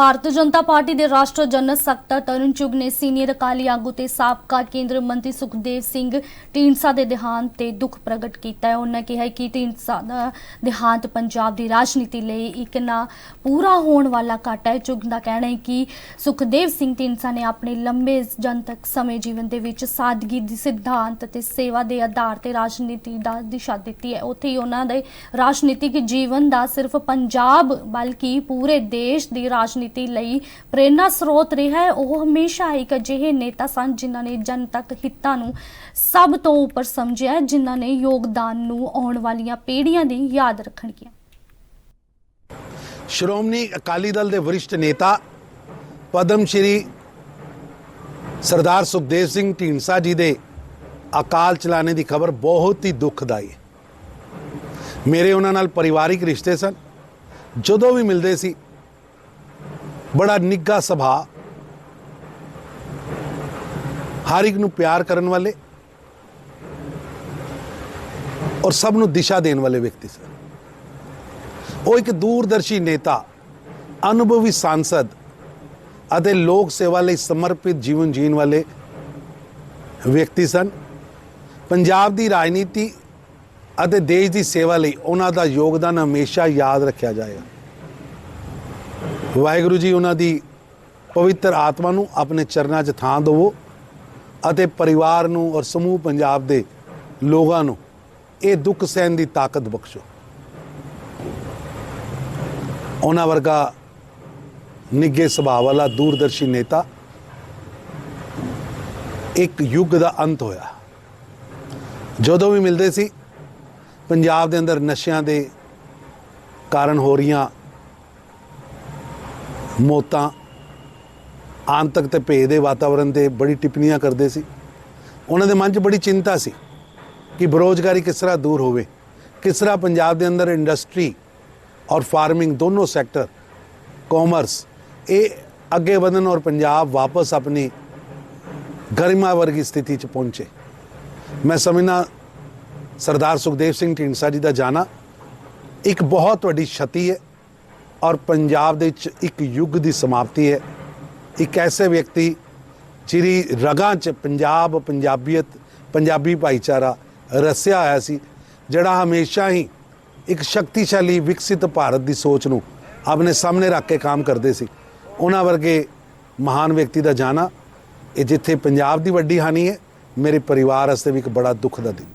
Bharatiya Janata party ਦੇ ਰਾਸ਼ਟਰ general ਸਕੱਤਰ ਤਰੁਣ ਚੁਗ ਨੇ ਸੀਨੀਅਰ ਅਕਾਲੀ ਆਗੂ ਤੇ ਸਾਬਕਾ ਕੇਂਦਰ ਮੰਤਰੀ ਸੁਖਦੇਵ ਸਿੰਘ ਢੀਂਡਸਾ ਦੇ ਦੇਹਾਂਤ ਤੇ ਦੁੱਖ ਪ੍ਰਗਟ ਕੀਤਾ ਹੈ। ਉਹਨਾਂ ਕਿਹਾ ਕਿ ਢੀਂਡਸਾ ਦਾ ਦੇਹਾਂਤ ਪੰਜਾਬ ਦੀ ਰਾਜਨੀਤੀ ਲਈ ਇੱਕ ਨਾ ਪੂਰਾ ਹੋਣ ਵਾਲਾ ਘਾਟਾ ਹੈ। ਚੁਗ ਦਾ ਕਹਿਣਾ ਹੈ ਕਿ ਸੁਖਦੇਵ ਸਿੰਘ ਢੀਂਡਸਾ ਨੇ ਆਪਣੇ ਲੰਬੇ ਜਨਤਕ ਸਮੇਂ ਜੀਵਨ ਦੇ ਵਿੱਚ ਸਾਦਗੀ ਦੀ ਸਿਧਾਂਤ ਤੇ ਸੇਵਾ ਦੇ ਆਧਾਰ ਤੇ ਰਾਜਨੀਤੀ ਦਾ ਦਿਸ਼ਾ ਦਿੱਤੀ ਹੈ। ਉੱਥੇ ਹੀ ਉਹਨਾਂ ਦੇ ਰਾਜਨੀਤਿਕ ਜੀਵਨ ਦਾ ਸਿਰਫ ਪੰਜਾਬ ਬਲਕਿ ਪੂਰੇ ਦੇਸ਼ ਦੀ ਰਾਜਨੀਤੀ ਲਈ ਪ੍ਰੇਰਨਾ ਸਰੋਤ ਰਿਹਾ ਹੈ। ਉਹ ਹਮੇਸ਼ਾ ਇੱਕ ਅਜਿਹੇ ਨੇਤਾ ਸਨ ਜਿਨ੍ਹਾਂ ਨੇ ਜਨਤਕ ਹਿੱਤਾਂ ਨੂੰ ਸਭ ਤੋਂ ਉੱਪਰ ਸਮਝਿਆ ਜਿਨ੍ਹਾਂ ਨੇ ਯੋਗਦਾਨ ਨੂੰ ਆਉਣ ਵਾਲੀਆਂ ਪੀੜ੍ਹੀਆਂ ਦੀ ਯਾਦ ਰੱਖਣਗੀਆਂ। ਸ਼੍ਰੋਮਣੀ ਅਕਾਲੀ ਦਲ ਦੇ ਵਰਿਸ਼ਠ ਨੇਤਾ ਪਦਮ ਸ਼੍ਰੀ ਸਰਦਾਰ ਸੁਖਦੇਵ ਸਿੰਘ ਢੀਂਡਸਾ ਜੀ ਦੇ ਅਕਾਲ ਚਲਾਣੇ ਦੀ ਖਬਰ ਬਹੁਤ ਹੀ ਦੁਖਦਾਈ ਹੈ। ਮੇਰੇ ਉਹਨਾਂ ਨਾਲ ਪਰਿਵਾਰਿਕ ਰਿਸ਼ਤੇ ਸਨ। ਜਦੋਂ ਵੀ ਮਿਲਦੇ ਸੀ ਬੜਾ ਨਿੱਘਾ ਸੁਭਾਅ ਹਰ ਇੱਕ ਨੂੰ ਪਿਆਰ ਕਰਨ ਵਾਲੇ ਔਰ ਸਭ ਨੂੰ ਦਿਸ਼ਾ ਦੇਣ ਵਾਲੇ ਵਿਅਕਤੀ ਸਨ। ਉਹ ਇੱਕ ਦੂਰਦਰਸ਼ੀ ਨੇਤਾ, ਅਨੁਭਵੀ ਸਾਂਸਦ ਅਤੇ ਲੋਕ ਸੇਵਾ ਲਈ ਸਮਰਪਿਤ ਜੀਵਨ ਜੀਣ ਵਾਲੇ ਵਿਅਕਤੀ ਸਨ। ਪੰਜਾਬ ਦੀ ਰਾਜਨੀਤੀ ਅਤੇ ਦੇਸ਼ ਦੀ ਸੇਵਾ ਲਈ ਉਹਨਾਂ ਦਾ ਯੋਗਦਾਨ ਹਮੇਸ਼ਾ ਯਾਦ ਰੱਖਿਆ ਜਾਏਗਾ। ਵਾਹਿਗੁਰੂ ਜੀ ਉਹਨਾਂ ਦੀ ਪਵਿੱਤਰ ਆਤਮਾ ਨੂੰ ਆਪਣੇ ਚਰਨਾਂ 'ਚ ਥਾਂ ਦੇਵੋ ਅਤੇ ਪਰਿਵਾਰ ਨੂੰ ਔਰ ਸਮੂਹ ਪੰਜਾਬ ਦੇ ਲੋਕਾਂ ਨੂੰ ਇਹ ਦੁੱਖ ਸਹਿਣ ਦੀ ਤਾਕਤ ਬਖਸ਼ੋ। ਉਹਨਾਂ ਵਰਗਾ ਨਿੱਘੇ ਸੁਭਾਅ ਵਾਲਾ ਦੂਰਦਰਸ਼ੀ ਨੇਤਾ ਇੱਕ ਯੁੱਗ ਦਾ ਅੰਤ ਹੋਇਆ। ਜਦੋਂ ਵੀ ਮਿਲਦੇ ਸੀ, ਪੰਜਾਬ ਦੇ ਅੰਦਰ ਨਸ਼ਿਆਂ ਦੇ ਕਾਰਨ ਹੋ ਰਹੀਆਂ ਮੌਤਾਂ ਆਂਤਕ ਤੇ ਭੇਦ ਦੇ ਵਾਤਾਵਰਣ ਤੇ ਬੜੀ ਟਿੱਪਣੀਆਂ ਕਰਦੇ ਸੀ। ਉਹਨਾਂ ਦੇ ਮਨ 'ਚ ਬੜੀ ਚਿੰਤਾ ਸੀ ਕਿ ਬੇਰੁਜ਼ਗਾਰੀ ਕਿਸ ਤਰ੍ਹਾਂ ਦੂਰ ਹੋਵੇ, ਕਿਸ ਤਰ੍ਹਾਂ ਪੰਜਾਬ ਦੇ ਅੰਦਰ ਇੰਡਸਟਰੀ ਔਰ ਫਾਰਮਿੰਗ ਦੋਨੋਂ ਸੈਕਟਰ ਕਾਮਰਸ ਇਹ ਅੱਗੇ ਵਧਣ ਔਰ ਪੰਜਾਬ ਵਾਪਸ ਆਪਣੀ ਗਰਿਮਾ ਵਰਗੀ ਸਥਿਤੀ 'ਚ ਪਹੁੰਚੇ। ਮੈਂ ਸਮਝਣਾ ਸਰਦਾਰ ਸੁਖਦੇਵ ਸਿੰਘ ਢੀਂਡਸਾ ਜੀ ਦਾ ਜਾਣਾ ਇੱਕ ਬਹੁਤ ਵੱਡੀ ਛਤੀ ਹੈ। ਔਰ ਪੰਜਾਬ ਦੇ ਵਿੱਚ ਇੱਕ ਯੁੱਗ ਦੀ ਸਮਾਪਤੀ ਹੈ। ਇੱਕ ਐਸੇ ਵਿਅਕਤੀ ਜਿਹੜੀ ਰਗਾਂ 'ਚ ਪੰਜਾਬ, ਪੰਜਾਬੀਅਤ, ਪੰਜਾਬੀ ਭਾਈਚਾਰਾ ਰਸਿਆ ਹੋਇਆ ਸੀ, ਜਿਹੜਾ ਹਮੇਸ਼ਾ ਹੀ ਇੱਕ ਸ਼ਕਤੀਸ਼ਾਲੀ ਵਿਕਸਿਤ ਭਾਰਤ ਦੀ ਸੋਚ ਨੂੰ ਆਪਣੇ ਸਾਹਮਣੇ ਰੱਖ ਕੇ ਕੰਮ ਕਰਦੇ ਸੀ। ਉਹਨਾਂ ਵਰਗੇ ਮਹਾਨ ਵਿਅਕਤੀ ਦਾ ਜਾਣਾ, ਇਹ ਜਿੱਥੇ ਪੰਜਾਬ ਦੀ ਵੱਡੀ ਹਾਨੀ ਹੈ, ਮੇਰੇ ਪਰਿਵਾਰ ਵਾਸਤੇ ਵੀ ਇੱਕ ਬੜਾ ਦੁੱਖ ਦਾ ਦਿਨ।